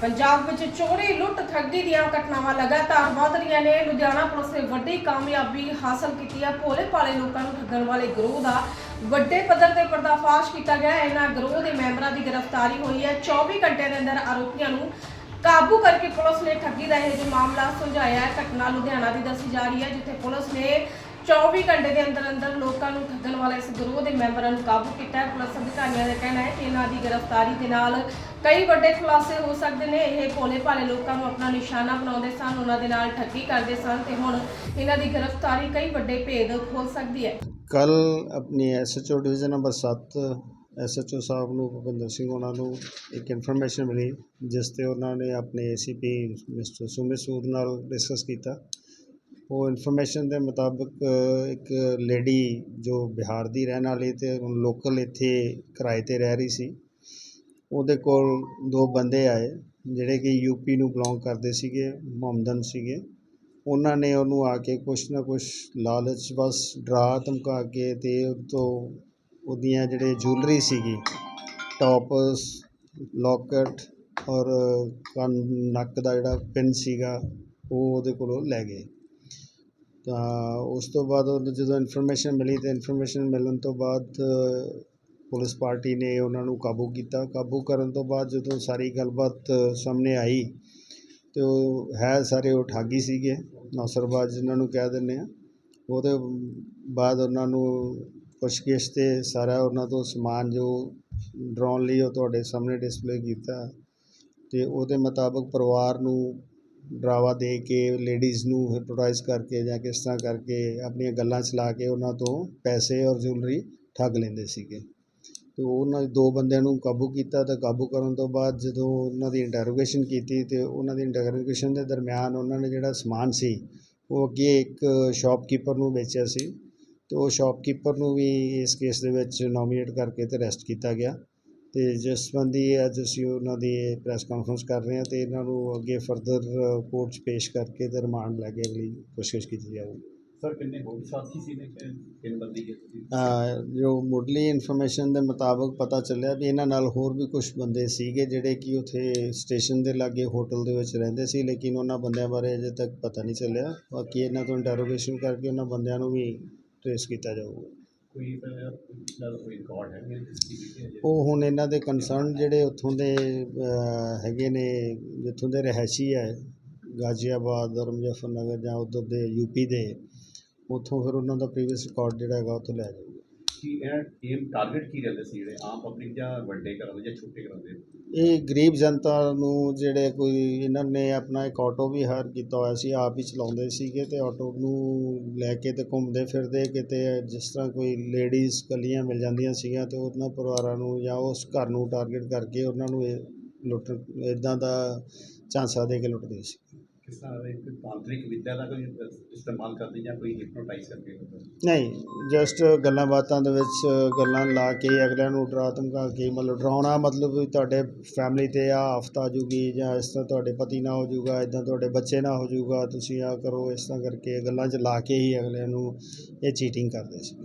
ਪੰਜਾਬ ਵਿੱਚ ਚੋਰੀ, ਲੁੱਟ, ਠੱਗੀ ਦੀਆਂ ਘਟਨਾਵਾਂ ਲਗਾਤਾਰ ਵਧ ਰਹੀਆਂ ਨੇ। ਲੁਧਿਆਣਾ ਪੁਲਿਸ ਨੇ ਵੱਡੀ ਕਾਮਯਾਬੀ ਹਾਸਲ ਕੀਤੀ ਹੈ। ਭੋਲੇ ਭਾਲੇ ਲੋਕਾਂ ਨੂੰ ਠੱਗਣ ਵਾਲੇ ਗਰੋਹ ਦਾ ਵੱਡੇ ਪੱਧਰ ਤੇ ਪਰਦਾਫਾਸ਼ ਕੀਤਾ ਗਿਆ ਇਹਨਾਂ ਗਰੋਹ ਦੇ ਮੈਂਬਰਾਂ ਦੀ ਗ੍ਰਿਫਤਾਰੀ ਹੋਈ ਹੈ। 24 ਘੰਟੇ ਦੇ ਅੰਦਰ ਆਰੋਪੀਆਂ ਨੂੰ ਕਾਬੂ ਕਰਕੇ ਪੁਲਿਸ ਨੇ ਠੱਗੀ ਦਾ ਇਹ ਜੋ ਮਾਮਲਾ ਸੁਲਝਾਇਆ ਹੈ। ਘਟਨਾ ਲੁਧਿਆਣਾ ਦੀ ਦੱਸੀ ਜਾ ਰਹੀ ਹੈ, ਜਿੱਥੇ ਪੁਲਿਸ ਨੇ 24 ਘੰਟੇ ਦੇ ਅੰਦਰ ਅੰਦਰ ਲੋਕਾਂ ਨੂੰ ਠੱਗਣ ਵਾਲੇ ਇਸ ਗਰੋਹ ਦੇ ਮੈਂਬਰਾਂ ਨੂੰ ਕਾਬੂ ਕੀਤਾ ਹੈ। ਪੁਲਿਸ ਅਧਿਕਾਰੀਆਂ ਦਾ ਕਹਿਣਾ ਹੈ ਕਿ ਇਹਨਾਂ ਦੀ ਗ੍ਰਿਫਤਾਰੀ ਦੇ ਨਾਲ ਕਈ ਵੱਡੇ ਖੁਲਾਸੇ ਹੋ ਸਕਦੇ ਨੇ। ਇਹ ਭੋਲੇ ਭਾਲੇ ਲੋਕਾਂ ਨੂੰ ਆਪਣਾ ਨਿਸ਼ਾਨਾ ਬਣਾਉਂਦੇ ਸਨ, ਉਹਨਾਂ ਦੇ ਨਾਲ ਠੱਗੀ ਕਰਦੇ ਸਨ ਤੇ ਹੁਣ ਇਹਨਾਂ ਦੀ ਗ੍ਰਿਫਤਾਰੀ ਕਈ ਵੱਡੇ ਭੇਦ ਖੋਲ ਸਕਦੀ ਹੈ। ਕੱਲ ਆਪਣੀ SHO division number 7 SHO sahib ਨੂੰ ਭੁਪਿੰਦਰ ਸਿੰਘ ਉਹਨਾਂ ਨੂੰ ਇੱਕ ਇਨਫੋਰਮੇਸ਼ਨ ਮਿਲੀ, ਜਿਸ ਤੇ ਉਹਨਾਂ ਨੇ ਆਪਣੇ ਏਸੀਪੀ ਮਿਸਟਰ ਸੁਮਿਤ ਸੂਦ ਨਾਲ ਡਿਸਕਸ ਕੀਤਾ। ਉਹ ਇਨਫੋਰਮੇਸ਼ਨ ਦੇ ਮੁਤਾਬਕ ਇੱਕ ਲੇਡੀ ਜੋ ਬਿਹਾਰ ਦੀ ਰਹਿਣ ਵਾਲੀ ਤੇ ਲੋਕਲ ਇੱਥੇ ਕਿਰਾਏ ਤੇ ਰਹਿ ਰਹੀ ਸੀ, ਉਹਦੇ ਕੋਲ ਦੋ ਬੰਦੇ ਆਏ, ਜਿਹੜੇ ਕਿ ਯੂਪੀ ਨੂੰ ਬਿਲੋਂਗ ਕਰਦੇ ਸੀਗੇ, ਮੁਹੰਮਦਨ ਸੀਗੇ। ਉਹਨਾਂ ਨੇ ਉਹਨੂੰ ਆ ਕੇ ਕੁਛ ਨਾ ਕੁਛ ਲਾਲਚ ਬਸ ਡਰਾ ਧਮਕਾ ਕੇ ਅਤੇ ਉਹ ਤੋਂ ਉਹਦੀਆਂ ਜਿਹੜੇ ਜੁਐਲਰੀ ਸੀਗੀ ਟੋਪਸ ਲੋਕਟ ਔਰ ਕੰਨ, ਨੱਕ ਦਾ ਜਿਹੜਾ ਪਿੰਨ ਸੀਗਾ, ਉਹ ਉਹਦੇ ਕੋਲੋਂ ਲੈ ਗਏ। ਤਾਂ ਉਸ ਤੋਂ ਬਾਅਦ ਉਹਨੂੰ ਜਦੋਂ ਇਨਫੋਰਮੇਸ਼ਨ ਮਿਲੀ ਤਾਂ ਇਨਫੋਰਮੇਸ਼ਨ ਮਿਲਣ ਤੋਂ ਬਾਅਦ ਪੁਲਿਸ ਪਾਰਟੀ ਨੇ ਉਹਨਾਂ ਨੂੰ ਕਾਬੂ ਕੀਤਾ। ਕਾਬੂ ਕਰਨ ਤੋਂ ਬਾਅਦ ਜਦੋਂ ਸਾਰੀ ਗੱਲਬਾਤ ਸਾਹਮਣੇ ਆਈ ਤੇ ਉਹ ਹੈ ਸਾਰੇ ਉਹ ਠਾਗੀ ਸੀਗੇ, ਨੌਸਰਬਾਜ਼ ਜਿਨ੍ਹਾਂ ਨੂੰ ਕਹਿ ਦਿੰਦੇ ਹਾਂ ਉਹਦੇ ਬਾਅਦ ਉਹਨਾਂ ਨੂੰ ਪੁੱਛਗਿੱਛ ਤੇ ਸਾਰਾ ਉਹਨਾਂ ਤੋਂ ਸਮਾਨ ਜੋ ਡਰਾਉਣ ਲਈ ਉਹ ਤੁਹਾਡੇ ਸਾਹਮਣੇ ਡਿਸਪਲੇ ਕੀਤਾ ਅਤੇ ਉਹਦੇ ਮੁਤਾਬਕ ਪਰਿਵਾਰ ਨੂੰ ਡਰਾਵਾ ਦੇ ਕੇ ਲੇਡੀਜ਼ ਨੂੰ ਹਿਪਨੋਟਾਈਜ਼ ਕਰਕੇ ਜਾਂ ਕਿਸ ਤਰ੍ਹਾਂ ਕਰਕੇ ਆਪਣੀਆਂ ਗੱਲਾਂ ਚਲਾ ਕੇ ਉਹਨਾਂ ਤੋਂ ਪੈਸੇ ਔਰ ਜੁਐਲਰੀ ਠੱਗ ਲੈਂਦੇ ਸੀਗੇ। ਅਤੇ ਉਹਨਾਂ ਦੋ ਬੰਦਿਆਂ ਨੂੰ ਕਾਬੂ ਕੀਤਾ ਤੇ ਕਾਬੂ ਕਰਨ ਤੋਂ ਬਾਅਦ ਜਦੋਂ ਉਹਨਾਂ ਦੀ ਇੰਟਰੋਗੇਸ਼ਨ ਕੀਤੀ ਅਤੇ ਉਹਨਾਂ ਦੀ ਇੰਟਰੋਗੇਸ਼ਨ ਦੇ ਦਰਮਿਆਨ ਉਹਨਾਂ ਨੇ ਜਿਹੜਾ ਸਮਾਨ ਸੀ, ਉਹ ਅੱਗੇ ਇੱਕ ਸ਼ਾਪਕੀਪਰ ਨੂੰ ਵੇਚਿਆ ਸੀ ਅਤੇ ਉਹ ਸ਼ਾਪਕੀਪਰ ਨੂੰ ਵੀ ਇਸ ਕੇਸ ਦੇ ਵਿੱਚ ਨੋਮੀਨੇਟ ਕਰਕੇ ਅਤੇ ਅਰੈਸਟ ਕੀਤਾ ਗਿਆ। ਤੇ ਜਿਸ ਸੰਬੰਧੀ ਅੱਜ ਅਸੀਂ ਉਹਨਾਂ ਦੀ ਪ੍ਰੈਸ ਕਾਨਫਰੰਸ ਕਰ ਰਹੇ ਹਾਂ ਤੇ ਇਹਨਾਂ ਨੂੰ ਅੱਗੇ ਫਰਦਰ ਕੋਰਟ 'ਚ ਪੇਸ਼ ਕਰਕੇ ਤੇ ਰਿਮਾਂਡ ਲੈ ਕੇ ਅਗਲੀ ਕੋਸ਼ਿਸ਼ ਕੀਤੀ ਜਾਵੇਗੀ ਸਰ ਕਿੰਨੇ ਹੋਰ ਸਾਥੀ ਸੀ ਨੇ ਕਿ ਕਿੰਨ ਬੰਦੀ ਗਏ ਸੀ ਅਹ ਜੋ ਮੁੱਢਲੀ ਇਨਫੋਰਮੇਸ਼ਨ ਦੇ ਮੁਤਾਬਕ ਪਤਾ ਚੱਲਿਆ ਵੀ ਇਹਨਾਂ ਨਾਲ ਹੋਰ ਵੀ ਕੁਝ ਬੰਦੇ ਸੀਗੇ ਜਿਹੜੇ ਕਿ ਉੱਥੇ ਸਟੇਸ਼ਨ ਦੇ ਲਾਗੇ ਹੋਟਲ ਦੇ ਵਿੱਚ ਰਹਿੰਦੇ ਸੀ ਲੇਕਿਨ ਉਹਨਾਂ ਬੰਦਿਆਂ ਬਾਰੇ ਅਜੇ ਤੱਕ ਪਤਾ ਨਹੀਂ ਚੱਲਿਆ। ਬਾਕੀ ਇਹਨਾਂ ਤੋਂ ਇੰਟਰੋਗੇਸ਼ਨ ਕਰਕੇ ਉਹਨਾਂ ਬੰਦਿਆਂ ਨੂੰ ਵੀ ਟ੍ਰੇਸ ਕੀਤਾ ਜਾਊਗਾ। ਕੋਈ ਨਾਲ ਕੋਈ ਰਿਕਾਰਡ ਹੈ ਮੇਰੇ ਸੀਸੀਟੀਵੀ ਉਹ ਹੁਣ ਇਹਨਾਂ ਦੇ ਕੰਸਰਨ ਜਿਹੜੇ ਉੱਥੋਂ ਦੇ ਅਹ, ਹੈਗੇ ਨੇ ਜਿੱਥੋਂ ਦੇ ਰਹਿਸ਼ੀ ਹੈ ਗਾਜ਼ੀਆਬਾਦ ਔਰ ਮੁਜ਼ੱਫਰਨਗਰ ਜਾਂ ਉੱਧਰ ਦੇ ਯੂਪੀ ਦੇ ਉੱਥੋਂ ਫਿਰ ਉਹਨਾਂ ਦਾ ਪ੍ਰੀਵੀਅਸ ਰਿਕਾਰਡ ਜਿਹੜਾ ਹੈਗਾ ਉੱਥੋਂ ਲਿਆ ਜਾਊਗਾ ਕੀ ਇਹ ਏਮ ਟਾਰਗੇਟ ਕੀ ਰਹਿੰਦੇ ਸੀ ਜਿਹੜੇ ਆਮ ਪਬਲਿਕ ਜਾਂ ਵੱਡੇ ਘਰਾਂ ਜਾਂ ਛੋਟੇ ਘਰਾਂ ਇਹ ਗਰੀਬ ਜਨਤਾ ਨੂੰ ਜਿਹੜੇ ਕੋਈ ਇਹਨਾਂ ਨੇ ਆਪਣਾ ਇੱਕ ਆਟੋ ਵੀ ਹਾਇਰ ਕੀਤਾ ਹੋਇਆ ਸੀ, ਆਪ ਹੀ ਚਲਾਉਂਦੇ ਸੀਗੇ ਤੇ ਆਟੋ ਨੂੰ ਲੈ ਕੇ ਤੇ ਘੁੰਮਦੇ ਫਿਰਦੇ ਕਿਤੇ ਜਿਸ ਤਰ੍ਹਾਂ ਕੋਈ ਲੇਡੀਜ਼ ਕੱਲੀਆਂ ਮਿਲ ਜਾਂਦੀਆਂ ਸੀਗੀਆਂ ਤੇ ਉਹਨਾਂ ਪਰਿਵਾਰਾਂ ਨੂੰ ਜਾਂ ਉਸ ਘਰ ਨੂੰ ਟਾਰਗੇਟ ਕਰਕੇ ਉਹਨਾਂ ਨੂੰ ਇਹ ਲੁੱਟ, ਇਦਾਂ ਦਾ ਝਾਂਸਾ ਦੇ ਕੇ ਲੁੱਟਦੇ ਸੀ। ਕਿਸ ਤਰ੍ਹਾਂ ਦੇ ਤਾਂਤਰਿਕ ਵਿਦਿਆ ਦਾ ਕੋਈ ਇਸਤੇਮਾਲ ਕਰਦੇ ਜਾਂ ਕੋਈ ਹਿਪਨੋਟਾਈਜ਼ ਕਰਕੇ ਨਹੀਂ ਜਸਟ ਗੱਲਾਂ ਬਾਤਾਂ ਦੇ ਵਿੱਚ ਗੱਲਾਂ ਲਾ ਕੇ ਅਗਲਿਆਂ ਨੂੰ ਡਰਾ ਧਮਕਾ ਕੇ ਮਤਲਬ ਡਰਾਉਣਾ, ਮਤਲਬ ਵੀ ਤੁਹਾਡੇ ਫੈਮਿਲੀ ਤੇ ਆ ਆਫਤ ਆ ਜੂਗੀ ਜਾਂ ਇਸ ਤਰ੍ਹਾਂ ਤੁਹਾਡੇ ਪਤੀ ਨਾ ਹੋ ਜੂਗਾ ਇਦਾਂ ਤੁਹਾਡੇ ਬੱਚੇ ਨਾ ਹੋ ਜੂਗਾ, ਤੁਸੀਂ ਆ ਕਰੋ, ਇਸ ਤਰ੍ਹਾਂ ਕਰਕੇ ਗੱਲਾਂ 'ਚ ਲਾ ਕੇ ਹੀ ਅਗਲਿਆਂ ਨੂੰ ਇਹ ਚੀਟਿੰਗ ਕਰਦੇ ਸੀ।